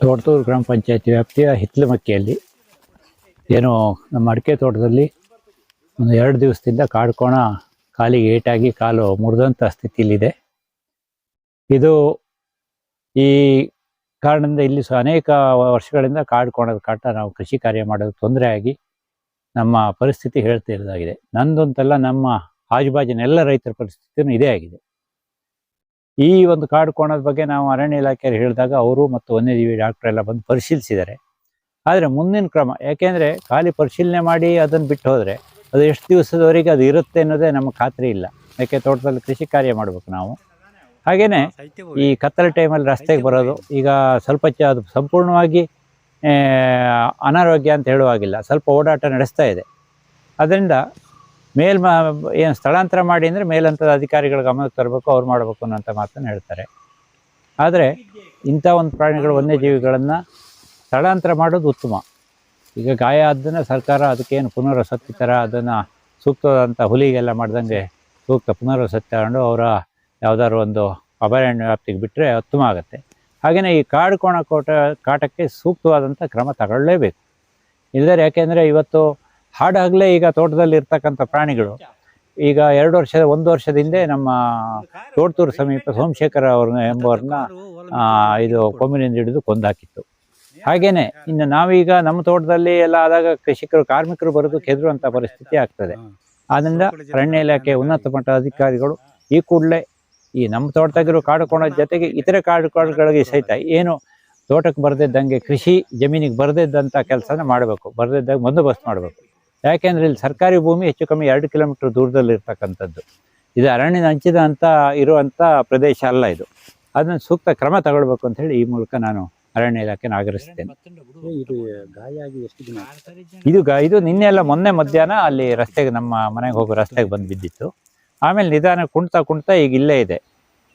ತೋಟದೂರು ಗ್ರಾಮ ಪಂಚಾಯತಿ ವ್ಯಾಪ್ತಿಯ ಹಿತ್ಲಮಕ್ಕಿಯಲ್ಲಿ ಏನು ನಮ್ಮ ಅಡಿಕೆ ತೋಟದಲ್ಲಿ ಒಂದು ಎರಡು ದಿವಸದಿಂದ ಕಾಡ್ಕೋಣ ಕಾಲಿಗೆ ಏಟಾಗಿ ಕಾಲು ಮುರಿದಂಥ ಸ್ಥಿತಿಯಲ್ಲಿದೆ. ಇದು ಈ ಕಾರಣದಿಂದ ಇಲ್ಲಿ ಸಹ ಅನೇಕ ವರ್ಷಗಳಿಂದ ಕಾಡ್ಕೋಣದ ಕಾಟ ನಾವು ಕೃಷಿ ಕಾರ್ಯ ಮಾಡೋದು ತೊಂದರೆ ಆಗಿ ನಮ್ಮ ಪರಿಸ್ಥಿತಿ ಹೇಳ್ತಿರೋದಾಗಿದೆ ನಂದಂತಲ್ಲ ನಮ್ಮ ಆಜುಬಾಜಿನ ಎಲ್ಲ ರೈತರ ಪರಿಸ್ಥಿತಿಯೂ ಇದೇ ಆಗಿದೆ. ಈ ಒಂದು ಕಾಡು ಕೋಣದ ಬಗ್ಗೆ ನಾವು ಅರಣ್ಯ ಇಲಾಖೆಯಲ್ಲಿ ಹೇಳಿದಾಗ ಅವರು ಮತ್ತು ವನ್ಯಜೀವಿ ಡಾಕ್ಟರ್ ಎಲ್ಲ ಬಂದು ಪರಿಶೀಲಿಸಿದ್ದಾರೆ. ಆದರೆ ಮುಂದಿನ ಕ್ರಮ, ಯಾಕೆಂದರೆ ಖಾಲಿ ಪರಿಶೀಲನೆ ಮಾಡಿ ಅದನ್ನು ಬಿಟ್ಟು ಹೋದರೆ ಅದು ಎಷ್ಟು ದಿವಸದವರೆಗೆ ಅದು ಇರುತ್ತೆ ಅನ್ನೋದೇ ನಮ್ಮ ಖಾತ್ರಿ ಇಲ್ಲ. ಯಾಕೆ ತೋಟದಲ್ಲಿ ಕೃಷಿ ಕಾರ್ಯ ಮಾಡಬೇಕು ನಾವು. ಹಾಗೆಯೇ ಈ ಕತ್ತಲ ಟೈಮಲ್ಲಿ ರಸ್ತೆಗೆ ಬರೋದು, ಈಗ ಸ್ವಲ್ಪ ಚ ಅದು ಸಂಪೂರ್ಣವಾಗಿ ಅನಾರೋಗ್ಯ ಅಂತ ಹೇಳುವಾಗಿಲ್ಲ, ಸ್ವಲ್ಪ ಓಡಾಟ ನಡೆಸ್ತಾ ಇದೆ. ಅದರಿಂದ ಮೇಲ್ ಏನು ಸ್ಥಳಾಂತರ ಮಾಡಿ ಅಂದರೆ ಮೇಲಂತದ ಅಧಿಕಾರಿಗಳ ಗಮನಕ್ಕೆ ತರಬೇಕು, ಅವ್ರು ಮಾಡಬೇಕು ಅನ್ನೋಂಥ ಮಾತನ್ನು ಹೇಳ್ತಾರೆ. ಆದರೆ ಇಂಥ ಒಂದು ಪ್ರಾಣಿಗಳು ವನ್ಯಜೀವಿಗಳನ್ನು ಸ್ಥಳಾಂತರ ಮಾಡೋದು ಉತ್ತಮ. ಈಗ ಗಾಯ ಆದ್ದನ್ನು ಸರ್ಕಾರ ಅದಕ್ಕೇನು ಪುನರ್ವಸತಿ ಥರ ಅದನ್ನು ಸೂಕ್ತವಾದಂಥ ಹುಲಿಗೆಲ್ಲ ಮಾಡ್ದಂಗೆ ಸೂಕ್ತ ಪುನರ್ವಸತಿ ತಗೊಂಡು ಅವರ ಯಾವುದಾದ್ರು ಒಂದು ಅಭಯಾರಣ್ಯ ವ್ಯಾಪ್ತಿಗೆ ಬಿಟ್ಟರೆ ಉತ್ತಮ ಆಗುತ್ತೆ. ಹಾಗೆಯೇ ಈ ಕಾಡು ಕೋಣ ಕೋಟ ಕಾಟಕ್ಕೆ ಸೂಕ್ತವಾದಂಥ ಕ್ರಮ ತಗೊಳ್ಳೇಬೇಕು. ಇಲ್ಲದ್ರೆ ಯಾಕೆಂದರೆ ಇವತ್ತು ಹಾಡಾಗಲೇ ಈಗ ತೋಟದಲ್ಲಿ ಇರ್ತಕ್ಕಂಥ ಪ್ರಾಣಿಗಳು. ಈಗ ಎರಡು ವರ್ಷದ, ಒಂದು ವರ್ಷದ ಹಿಂದೆ ನಮ್ಮ ತೋಟತೂರು ಸಮೀಪ ಸೋಮಶೇಖರ ಅವ್ರ ಎಂಬವ್ರನ್ನ ಇದು ಕೊಂಬಿನಿಂದ ಹಿಡಿದು ಕೊಂದಾಕಿತ್ತು. ಹಾಗೇನೆ, ಇನ್ನು ನಾವೀಗ ನಮ್ಮ ತೋಟದಲ್ಲಿ ಎಲ್ಲ ಆದಾಗ ಕೃಷಿಕರು, ಕಾರ್ಮಿಕರು ಬರೆದು ಕೆದರುವಂಥ ಪರಿಸ್ಥಿತಿ ಆಗ್ತದೆ. ಆದ್ದರಿಂದ ಅರಣ್ಯ ಇಲಾಖೆ ಉನ್ನತ ಮಟ್ಟ ಅಧಿಕಾರಿಗಳು ಈ ಕೂಡಲೇ ಈ ನಮ್ಮ ತೋಟದಾಗಿರೋ ಕಾಡು ಜೊತೆಗೆ ಇತರೆ ಕಾಡು ಕಾಡುಗಳಿಗೆ ಸಹಿತ ಏನು ತೋಟಕ್ಕೆ ಬರದಿದ್ದಂಗೆ ಕೃಷಿ ಜಮೀನಿಗೆ ಬರದಿದ್ದಂಥ ಕೆಲಸನ ಮಾಡಬೇಕು. ಬರದಿದ್ದಾಗ ಬಂದೋಬಸ್ತ್ ಮಾಡಬೇಕು. ಯಾಕೆಂದ್ರೆ ಇಲ್ಲಿ ಸರ್ಕಾರಿ ಭೂಮಿ ಹೆಚ್ಚು ಕಮ್ಮಿ ಎರಡು ಕಿಲೋಮೀಟರ್ ದೂರದಲ್ಲಿ ಇರ್ತಕ್ಕಂಥದ್ದು. ಇದು ಅರಣ್ಯದ ಹಂಚಿದ ಅಂತ ಇರುವಂಥ ಪ್ರದೇಶ ಅಲ್ಲ ಇದು. ಅದನ್ನು ಸೂಕ್ತ ಕ್ರಮ ತಗೊಳ್ಬೇಕು ಅಂತ ಹೇಳಿ ಈ ಮೂಲಕ ನಾನು ಅರಣ್ಯ ಇಲಾಖೆನ ಆಗ್ರಹಿಸ್ತೇನೆ. ಇದು ಇದು ನಿನ್ನೆ ಎಲ್ಲ ಮೊನ್ನೆ ಮಧ್ಯಾಹ್ನ ಅಲ್ಲಿ ರಸ್ತೆಗೆ ನಮ್ಮ ಮನೆಗೆ ಹೋಗೋ ರಸ್ತೆಗೆ ಬಂದು ಬಿದ್ದಿತ್ತು ಆಮೇಲೆ ನಿಧಾನ ಕುಣ್ತಾ ಕುಣ್ತಾ ಈಗ ಇಲ್ಲೇ ಇದೆ.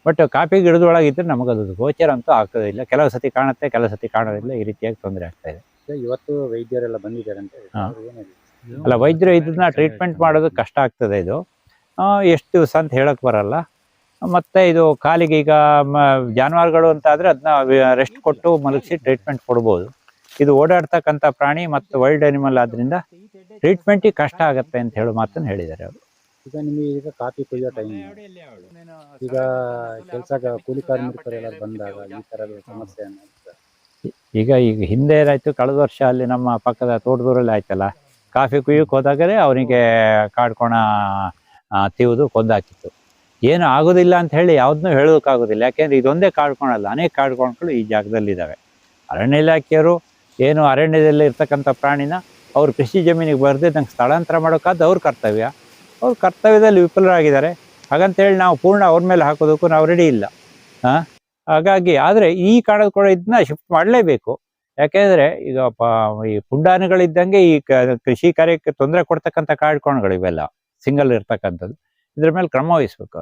ಬಟ್ ಕಾಫಿ ಗಿಡದೊಳಗಿದ್ರೆ ನಮಗದು ಗೋಚರ ಅಂತೂ ಆಗ್ತದಿಲ್ಲ ಕೆಲವು ಸತಿ ಕಾಣುತ್ತೆ ಕೆಲವು ಸತಿ ಕಾಣೋದಿಲ್ಲ. ಈ ರೀತಿಯಾಗಿ ತೊಂದರೆ ಆಗ್ತಾ ಇದೆ. ಇವತ್ತು ವೈದ್ಯರೆಲ್ಲ ಬಂದಿದ್ದಾರೆ ಅಂತ ಅಲ್ಲ ವೈದ್ಯರು ಇದನ್ನ ಟ್ರೀಟ್ಮೆಂಟ್ ಮಾಡೋದು ಕಷ್ಟ ಆಗ್ತದೆ ಇದು. ಎಷ್ಟು ದಿವಸ ಅಂತ ಹೇಳಕ್ ಬರಲ್ಲ. ಮತ್ತೆ ಇದು ಕಾಲಿಗೆ ಈಗ ಜಾನುವಾರುಗಳು ಅಂತ ಆದ್ರೆ ಅದನ್ನ ರೆಸ್ಟ್ ಕೊಟ್ಟು ಮಲಗಿಸಿ ಟ್ರೀಟ್ಮೆಂಟ್ ಕೊಡ್ಬೋದು. ಇದು ಓಡಾಡ್ತಕ್ಕಂಥ ಪ್ರಾಣಿ ಮತ್ತು ವೈಲ್ಡ್ ಅನಿಮಲ್ ಆದ್ರಿಂದ ಟ್ರೀಟ್ಮೆಂಟಿಗೆ ಕಷ್ಟ ಆಗತ್ತೆ ಅಂತ ಹೇಳೋ ಮಾತನ್ನು ಹೇಳಿದ್ದಾರೆ ಅವರು. ಈಗ ನಿಮಗೆ ಈಗ ಕಾಫಿ ಕೊಯ್ಯೋ ಟೈಮ್ ಈಗ ಕೆಲಸ ಕೂಲಿ ಕಾರ್ಮಿಕರು ಎಲ್ಲ ಬಂದಾಗ ಈ ಥರ ಸಮಸ್ಯೆ ಈಗ ಈಗ ಹಿಂದೆ ಏನಾಯ್ತು? ಕಳೆದ ವರ್ಷ ಅಲ್ಲಿ ನಮ್ಮ ಪಕ್ಕದ ತೋಟದೂರಲ್ಲಿ ಆಯ್ತಲ್ಲ? ಕಾಫಿ ಕುಯ್ಯಕ್ಕೆ ಹೋದಾಗಲೇ ಅವನಿಗೆ ಕಾಡ್ಕೋಣ ತಿವಿದು ಕೊಂದಾಕಿತ್ತು. ಏನು ಆಗೋದಿಲ್ಲ ಅಂತ ಹೇಳಿ ಯಾವುದನ್ನೂ ಹೇಳೋದಕ್ಕಾಗೋದಿಲ್ಲ. ಯಾಕೆಂದ್ರೆ ಇದೊಂದೇ ಕಾಡ್ಕೊಳಲ್ಲ ಅನೇಕ ಕಾಡ್ಕೊಣಗಳು ಈ ಜಾಗದಲ್ಲಿದ್ದಾವೆ ಅರಣ್ಯ ಇಲಾಖೆಯವರು ಏನು ಅರಣ್ಯದಲ್ಲಿ ಇರ್ತಕ್ಕಂಥ ಪ್ರಾಣಿನ ಅವ್ರು ಕೃಷಿ ಜಮೀನಿಗೆ ಬರ್ದಿದ್ದಂಗೆ ಸ್ಥಳಾಂತರ ಮಾಡೋಕ್ಕಾದ ಅವ್ರ ಕರ್ತವ್ಯ. ಅವ್ರ ಕರ್ತವ್ಯದಲ್ಲಿ ವಿಫಲರಾಗಿದ್ದಾರೆ. ಹಾಗಂತೇಳಿ ನಾವು ಪೂರ್ಣ ಅವ್ರ ಮೇಲೆ ಹಾಕೋದಕ್ಕೂ ನಾವು ರೆಡಿ ಇಲ್ಲ. ಹಾಗಾಗಿ ಆದರೆ ಈ ಕಾಡದ ಕೂಡ ಇದನ್ನ ಶಿಫ್ಟ್ ಮಾಡಲೇಬೇಕು. ಯಾಕೆಂದ್ರೆ ಈಗ ಈ ಪುಂಡಾನೆಗಳಿದ್ದಂಗೆ ಈ ಕೃಷಿ ಕಾರ್ಯಕ್ಕೆ ತೊಂದರೆ ಕೊಡ್ತಕ್ಕಂತ ಕಾಡ್ಕೋಣಗಳು ಇವೆಲ್ಲ, ಸಿಂಗಲ್ ಇರ್ತಕ್ಕಂಥದ್ದು. ಇದ್ರ ಮೇಲೆ ಕ್ರಮ ವಹಿಸ್ಬೇಕು